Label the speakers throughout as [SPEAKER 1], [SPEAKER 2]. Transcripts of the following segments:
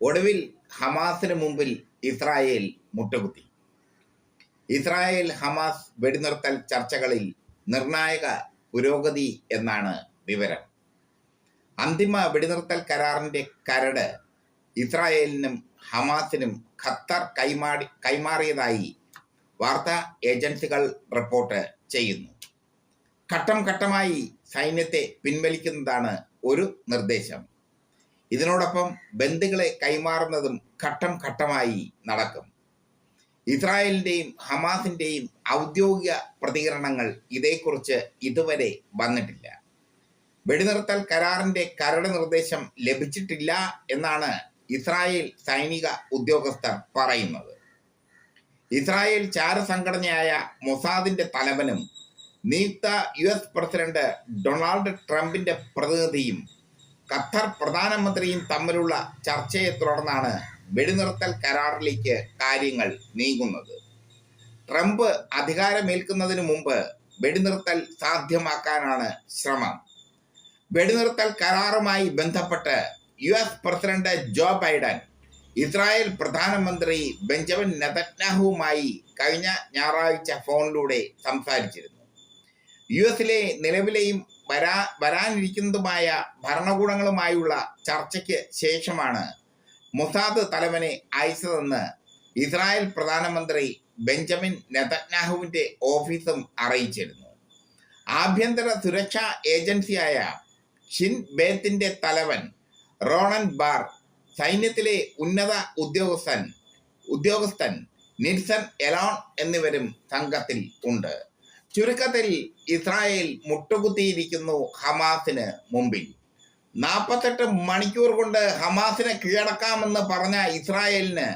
[SPEAKER 1] ഒടുവിൽ ഹമാസിന് മുമ്പിൽ ഇസ്രായേൽ മുട്ടുകുത്തി. ഇസ്രായേൽ ഹമാസ് വെടിനിർത്തൽ ചർച്ചകളിൽ നിർണായക പുരോഗതി എന്നാണ് വിവരം. അന്തിമ വെടിനിർത്തൽ കരാറിന്റെ കരട് ഇസ്രായേലിനും ഹമാസിനും ഖത്തർ കൈമാടി കൈമാറിയതായി വാർത്താ ഏജൻസികൾ റിപ്പോർട്ട് ചെയ്യുന്നു. ഘട്ടം ഘട്ടമായി സൈന്യത്തെ പിൻവലിക്കുന്നതാണ് ഒരു നിർദ്ദേശം. ഇതിനോടൊപ്പം ബന്ധുക്കളെ കൈമാറുന്നതും ഘട്ടം ഘട്ടമായി നടക്കും. ഇസ്രായേലിന്റെയും ഹമാസിന്റെയും ഔദ്യോഗിക പ്രതികരണങ്ങൾ ഇതേക്കുറിച്ച് ഇതുവരെ വന്നിട്ടില്ല. വെടിനിർത്തൽ കരാറിന്റെ കരട് നിർദ്ദേശം ലഭിച്ചിട്ടില്ല എന്നാണ് ഇസ്രായേൽ സൈനിക ഉദ്യോഗസ്ഥർ പറയുന്നത്. ഇസ്രായേൽ ചാരസംഘടനയായ മൊസാദിന്റെ തലവനും നിയുക്ത യു എസ് പ്രസിഡന്റ് ഡൊണാൾഡ് ട്രംപിന്റെ പ്രതിനിധിയും ഖത്തർ പ്രധാനമന്ത്രിയും തമ്മിലുള്ള ചർച്ചയെ തുടർന്നാണ് വെടിനിർത്തൽ കരാറിലേക്ക് കാര്യങ്ങൾ നീങ്ങുന്നത്. ട്രംപ് അധികാരമേൽക്കുന്നതിന് മുമ്പ് വെടിനിർത്തൽ സാധ്യമാക്കാനാണ് ശ്രമം. വെടിനിർത്തൽ കരാറുമായി ബന്ധപ്പെട്ട് U S president Joe Biden Israel പ്രധാനമന്ത്രി ബെഞ്ചമിൻ നെതന്യാഹുവുമായി കഴിഞ്ഞ ഞായറാഴ്ച ഫോണിലൂടെ സംസാരിച്ചിരുന്നു. യു എസിലെ നിലവിലെയും വരാ വരാനിരിക്കുന്നതുമായ ഭരണകൂടങ്ങളുമായുള്ള ചർച്ചയ്ക്ക് ശേഷമാണ് മുസാദ് തലവനെ അയച്ചതെന്ന് ഇസ്രായേൽ പ്രധാനമന്ത്രി ബെഞ്ചമിൻ നെതന്യാഹുവിന്റെ ഓഫീസും അറിയിച്ചിരുന്നു. ആഭ്യന്തര സുരക്ഷാ ഏജൻസിയായ ഷിൻ ബേത്തിന്റെ തലവൻ റോണൻ ബാർ സൈന്യത്തിലെ ഉന്നത ഉദ്യോഗസ്ഥൻ ഉദ്യോഗസ്ഥൻ നിൽസൺ എലോൺ എന്നിവരും സംഘത്തിൽ ഉണ്ട്. ചുരുക്കത്തിൽ ഇസ്രായേൽ മുട്ടുകുത്തിയിരിക്കുന്നു ഹമാസിന് മുമ്പിൽ. നാൽപ്പത്തെട്ട് മണിക്കൂർ കൊണ്ട് ഹമാസിനെ കീഴടക്കാമെന്ന് പറഞ്ഞ ഇസ്രായേലിന്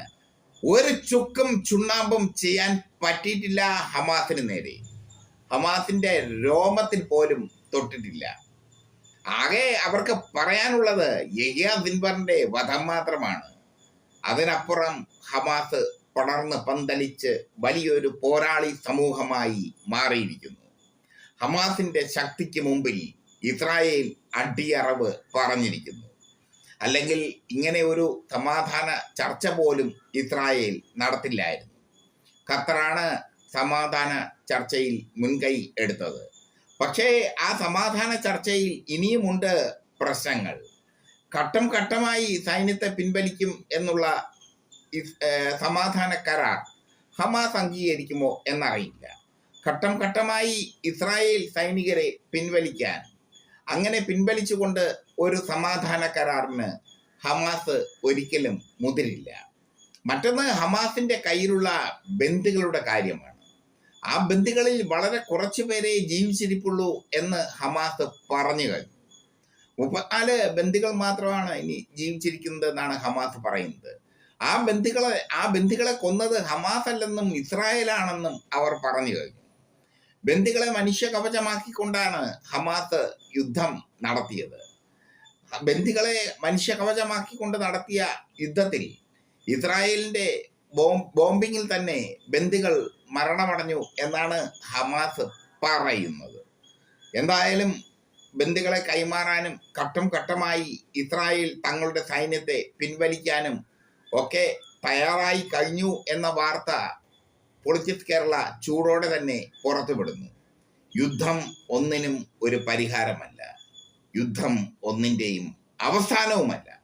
[SPEAKER 1] ഒരു ചുക്കും ചുണ്ണാമ്പും ചെയ്യാൻ പറ്റിയിട്ടില്ല ഹമാസിന് നേരെ. ഹമാസിന്റെ രോമത്തിൽ പോലും തൊട്ടിട്ടില്ല. ആകെ അവർക്ക് പറയാനുള്ളത് യഹിയ ദിൻബറിന്റെ വധം മാത്രമാണ്. അതിനപ്പുറം ഹമാസ് പടർന്ന് പന്തലിച്ച് വലിയൊരു പോരാളി സമൂഹമായി മാറിയിരിക്കുന്നു. ഹമാസിന്റെ ശക്തിക്ക് മുമ്പിൽ ഇസ്രായേൽ അടിയറവ് പറഞ്ഞിരിക്കുന്നു. അല്ലെങ്കിൽ ഇങ്ങനെ ഒരു സമാധാന ചർച്ച പോലും ഇസ്രായേൽ നടത്തില്ലായിരുന്നു. ഖത്തറാണ് സമാധാന ചർച്ചയിൽ മുൻകൈ എടുത്തത്. പക്ഷേ ആ സമാധാന ചർച്ചയിൽ ഇനിയുമുണ്ട് പ്രശ്നങ്ങൾ. ഘട്ടം ഘട്ടമായി സൈന്യത്തെ പിൻവലിക്കും എന്നുള്ള സമാധാന കരാർ ഹമാസ് അംഗീകരിക്കുമോ എന്നറിയില്ല. ഘട്ടം ഘട്ടമായി ഇസ്രായേൽ സൈനികരെ പിൻവലിക്കാൻ. അങ്ങനെ പിൻവലിച്ചുകൊണ്ട് ഒരു സമാധാന കരാറിന് ഹമാസ് ഒരിക്കലും മുതിരില്ല. മറ്റൊന്ന് ഹമാസിന്റെ കയ്യിലുള്ള ബന്ധുക്കളുടെ കാര്യമാണ്. ആ ബന്ധുക്കളിൽ വളരെ കുറച്ചു പേരെ ജീവിച്ചിരിപ്പുള്ളൂ എന്ന് ഹമാസ് പറഞ്ഞു കഴിഞ്ഞു. മുപ്പത്തിനാല് ബന്ധുക്കൾ മാത്രമാണ് ഇനി ജീവിച്ചിരിക്കുന്നത് എന്നാണ് ഹമാസ് പറയുന്നത്. ആ ബന്ധുക്കളെ ആ ബന്ധുക്കളെ കൊന്നത് ഹമാസ് അല്ലെന്നും ഇസ്രായേലാണെന്നും അവർ പറഞ്ഞു കഴിഞ്ഞു. ബന്ധുക്കളെ മനുഷ്യ കവചമാക്കിക്കൊണ്ടാണ് ഹമാസ് യുദ്ധം നടത്തിയത്. ബന്ധുക്കളെ മനുഷ്യ കവചമാക്കിക്കൊണ്ട് നടത്തിയ യുദ്ധത്തിൽ ഇസ്രായേലിന്റെ ബോംബ് ബോംബിങ്ങിൽ തന്നെ ബന്ധുക്കൾ മരണമടഞ്ഞു എന്നാണ് ഹമാസ് പറയുന്നത്. എന്തായാലും ബന്ധുക്കളെ കൈമാറാനും ഘട്ടം ഘട്ടമായി ഇസ്രായേൽ തങ്ങളുടെ സൈന്യത്തെ പിൻവലിക്കാനും ഒക്കെ തയ്യാറായി കഴിഞ്ഞു എന്ന വാർത്ത പൊളിറ്റിക്സ് കേരള ചൂടോടെ തന്നെ പുറത്തുവിടുന്നു. യുദ്ധം ഒന്നിനും ഒരു പരിഹാരമല്ല. യുദ്ധം ഒന്നിന്റെയും അവസാനവുമല്ല.